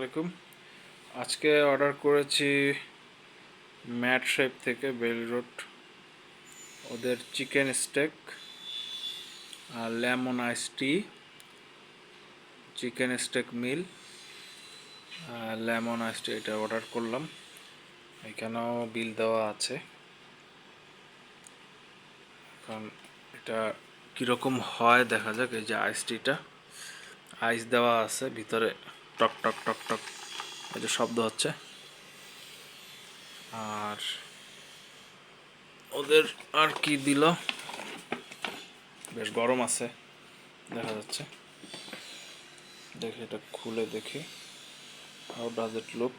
আলাইকুম। আজকে অর্ডার করেছি ম্যাট শেপ থেকে বেল রোড। ওদের চিকেন স্টেক আর lemon ice tea, chicken steak meal lemon ice tea এটা অর্ডার করলাম। এখানেও বিল দেওয়া আছে। এখন এটা কীরকম হয় দেখা যাক, এই যে আইস টিটা। আইস দেওয়া আছে ভিতরে। টক টক টক টক। এই যে শব্দ হচ্ছে। আর ওদের আর কি দিল? বেশ গরম আছে, দেখা যাচ্ছে। দেখি, এটা খুলে দেখি। হাউ ডাজ ইট লুক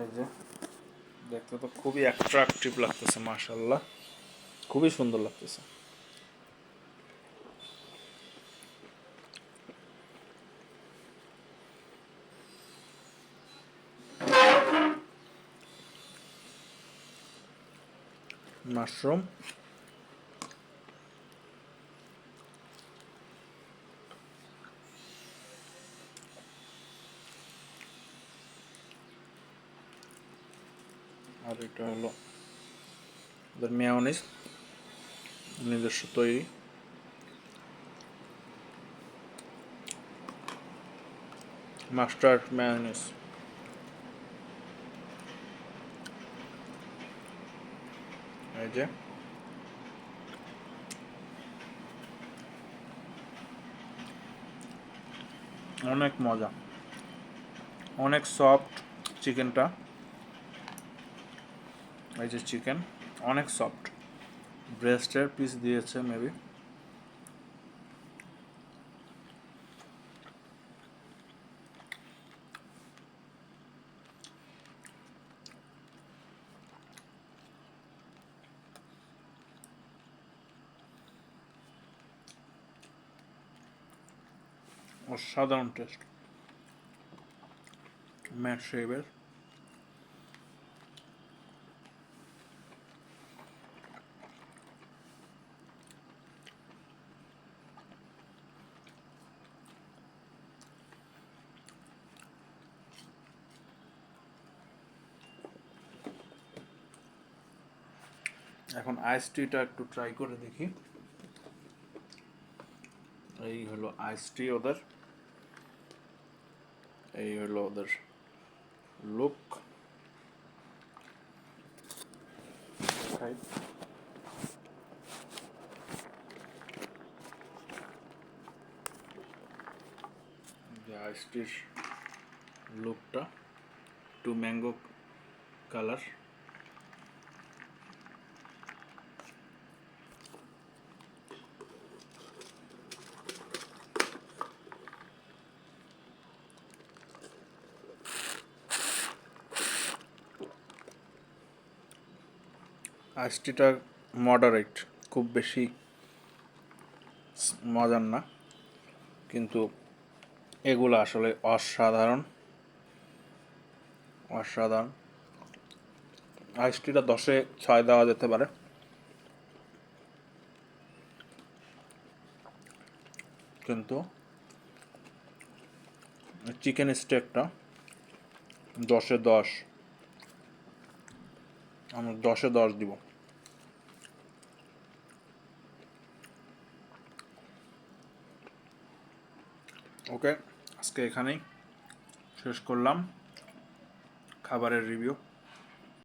এই যে দেখতে তো খুবই অ্যাট্রাকটিভ লাগতেছে মাশাল্লাহ খুবই সুন্দর লাগতেছে। মাশরুম। আর এটা হলো ওদের মেয়নিস নিজস্ব তৈরি। মাস্টার্ড মেয়নিস এই যে। অনেক মজা। অনেক সফট চিকেনটা এই যে চিকেন অনেক সফট ব্রেস্টের পিস দিয়েছে মেবি অসাধারণ টেস্ট ম্যাট শেভের এখন আইস টিটা একটু ট্রাই করে দেখি। এই হলো আইস টি ওদের। এই হলো ওদের লুক আইস টির লুকটা টু ম্যাঙ্গো কালার আইসটিটা মডারেট খুব বেশি মজার না। কিন্তু এগুলো আসলে অসাধারণ। অসাধারণ। আইসটিটা দশে ছয় দেওয়া যেতে পারে। কিন্তু চিকেন স্টেকটা দশে দশ আমরা দশে দশ দিব। ওকে আজকে এখানেই শেষ করলাম। খাবারের রিভিউ